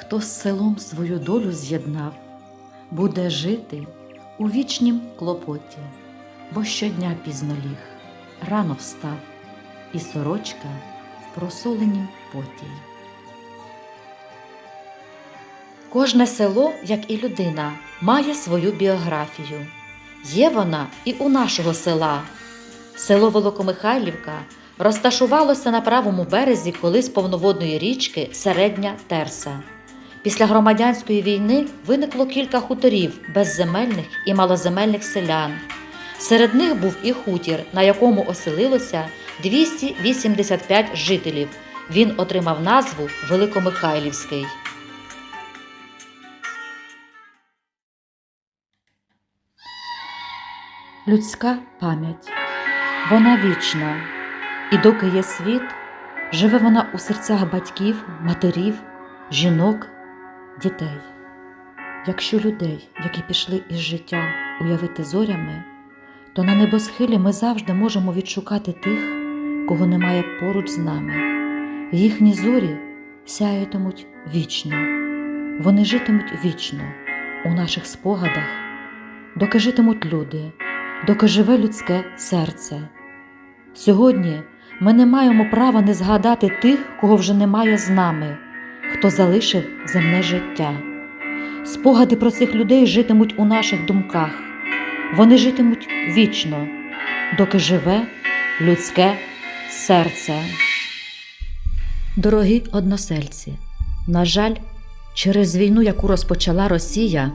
Хто з селом свою долю з'єднав, буде жити у вічнім клопоті, бо щодня пізно ліг, рано встав, і сорочка в просоленім поті. Кожне село, як і людина, має свою біографію. Є вона і у нашого села. Село Великомихайлівка розташувалося на правому березі колись повноводної річки Середня Терса. Після громадянської війни виникло кілька хуторів безземельних і малоземельних селян. Серед них був і хутір, на якому оселилося 285 жителів. Він отримав назву Великомихайлівський. Людська пам'ять. Вона вічна, і доки є світ, живе вона у серцях батьків, матерів, жінок, дітей. Якщо людей, які пішли із життя, уявити зорями, то на небосхилі ми завжди можемо відшукати тих, кого немає поруч з нами. Їхні зорі сяятимуть вічно, вони житимуть вічно у наших спогадах, доки житимуть люди, доки живе людське серце. Сьогодні ми не маємо права не згадати тих, кого вже немає з нами, хто залишив земне життя. Спогади про цих людей житимуть у наших думках, вони житимуть вічно, доки живе людське серце. Дорогі односельці, на жаль, через війну, яку розпочала Росія,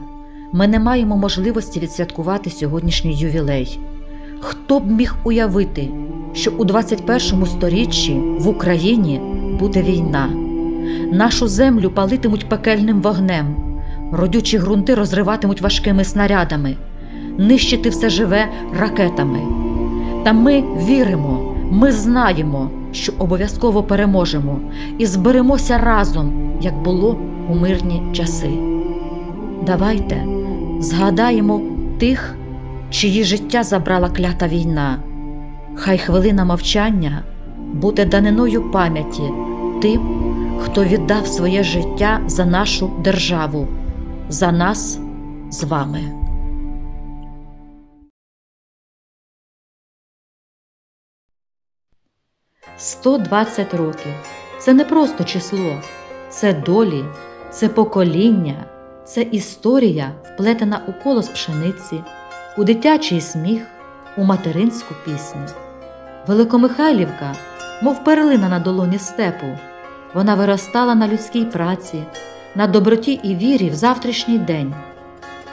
ми не маємо можливості відсвяткувати сьогоднішній ювілей. Хто б міг уявити, що у 21 сторіччі в Україні буде війна? Нашу землю палитимуть пекельним вогнем, родючі ґрунти розриватимуть важкими снарядами, нищити все живе ракетами. Та ми віримо, ми знаємо, що обов'язково переможемо і зберемося разом, як було у мирні часи. Давайте згадаємо тих, чиї життя забрала клята війна. Хай хвилина мовчання буде даниною пам'яті тим, хто віддав своє життя за нашу державу, за нас з вами. Сто двадцять років це не просто число, це долі, це покоління, це історія, вплетена у колос пшениці, у дитячий сміх, у материнську пісню. Великомихайлівка, мов перлина на долоні степу, вона виростала на людській праці, на доброті і вірі в завтрашній день.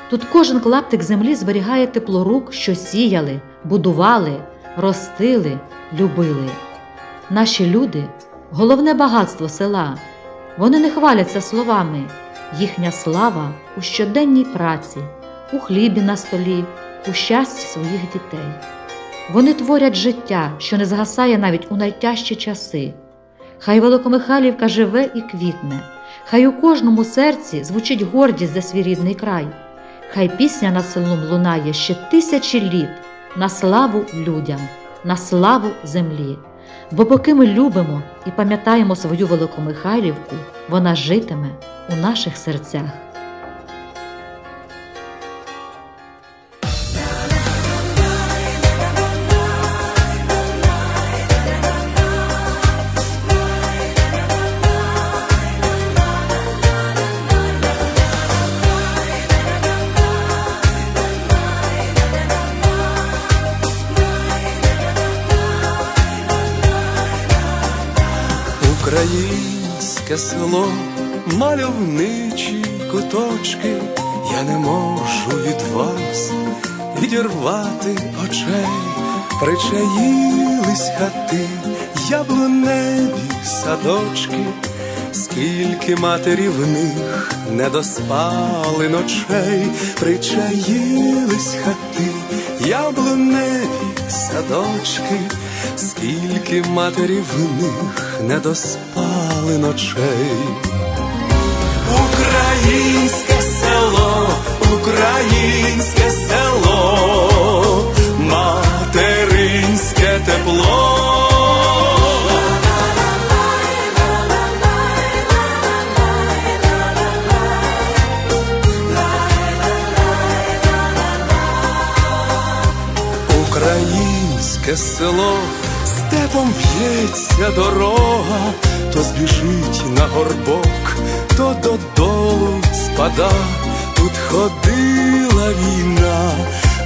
Тут кожен клаптик землі зберігає тепло рук, що сіяли, будували, ростили, любили. Наші люди головне багатство села. Вони не хваляться словами, їхня слава у щоденній праці, у хлібі на столі, у щасті своїх дітей. Вони творять життя, що не згасає навіть у найтяжчі часи. Хай Великомихайлівка живе і квітне, хай у кожному серці звучить гордість за свій рідний край, хай пісня над селом лунає ще тисячі літ на славу людям, на славу землі. Бо поки ми любимо і пам'ятаємо свою Великомихайлівку, вона житиме у наших серцях. Українське село, мальовничі куточки, я не можу від вас відірвати очей, причаїлись хати, яблуневі садочки, скільки матері в них не доспали ночей, причаїлись хати, яблуневі садочки, скільки матері в них не доспали спали ночей. Українське село, українське село, материнське тепло. Українське село степом в'ється дорога, то збіжить на горбок, то додолу спада. Тут ходила війна,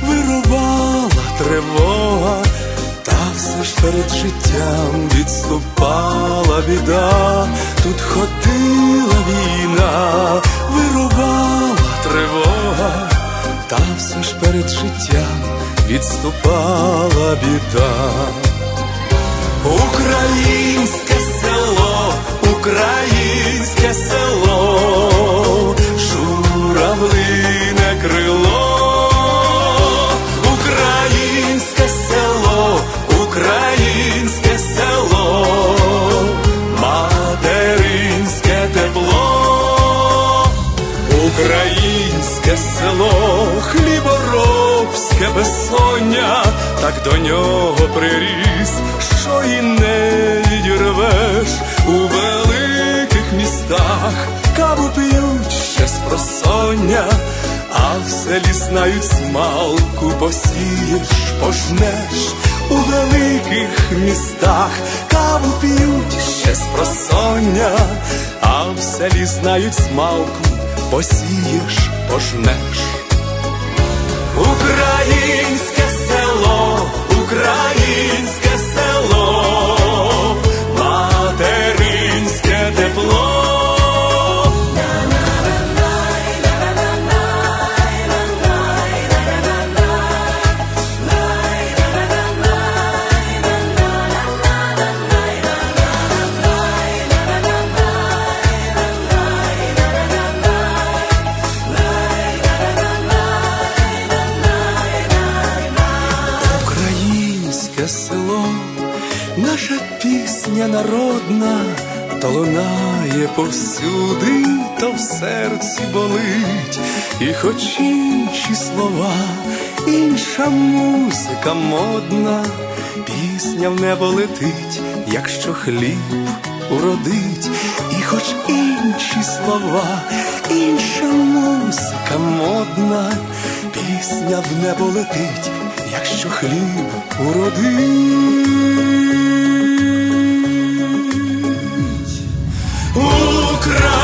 вирувала тривога, та все ж перед життям відступала біда. Тут ходила війна, вирувала тривога, та все ж перед життям відступала біда. Українське село, українське село, журавлине крило, українське село, українське село, материнське тепло, українське село, хліборобське безсоння, так до нього приріс, і не відірвеш у великих містах, каву п'ють ще з просоння, а в селі знають смалку посієш, пожнеш у великих містах, каву п'ють ще з просоння, а в селі знають смалку, посієш, пожнеш. Українське пісня народна, то лунає повсюди, то в серці болить, і хоч інші слова, інша музика модна, пісня в небо летить, якщо хліб уродить, і хоч інші слова, інша музика модна, пісня в небо летить, якщо хліб уродить. Українське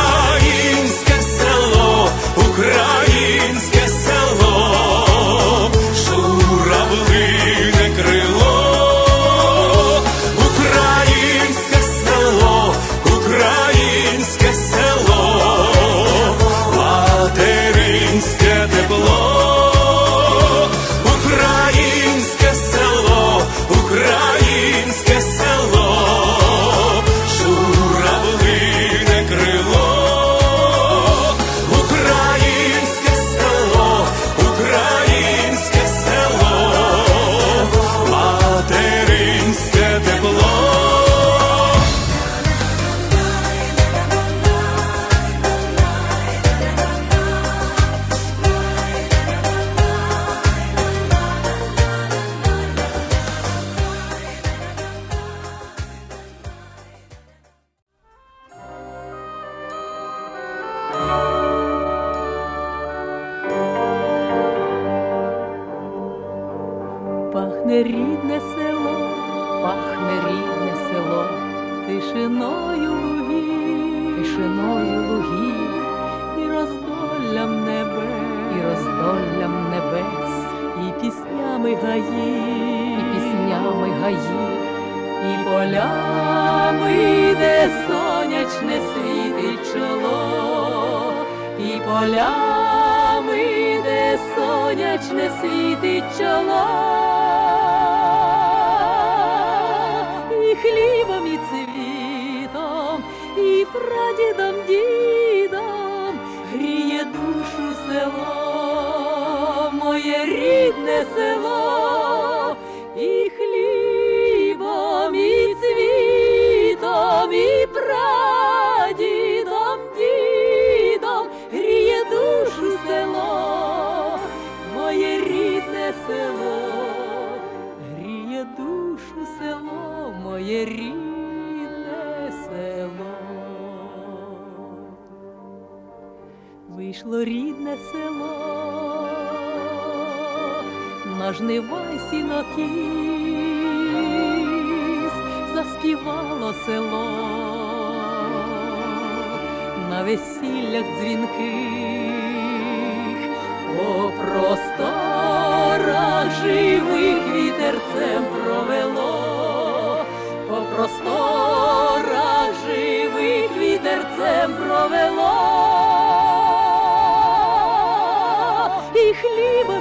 тишиною лугів, і роздоллям небес, і роздоллям небес, і піснями гаїв, і піснями гаїв, і полями, де сонячне світить чоло, і полями, де сонячне світить чоло, прадідом, дідом село, на жнива й село. На весіллях дзвінких, по просторах живих вітерцем провело, по просторах живих вітерцем провело, і і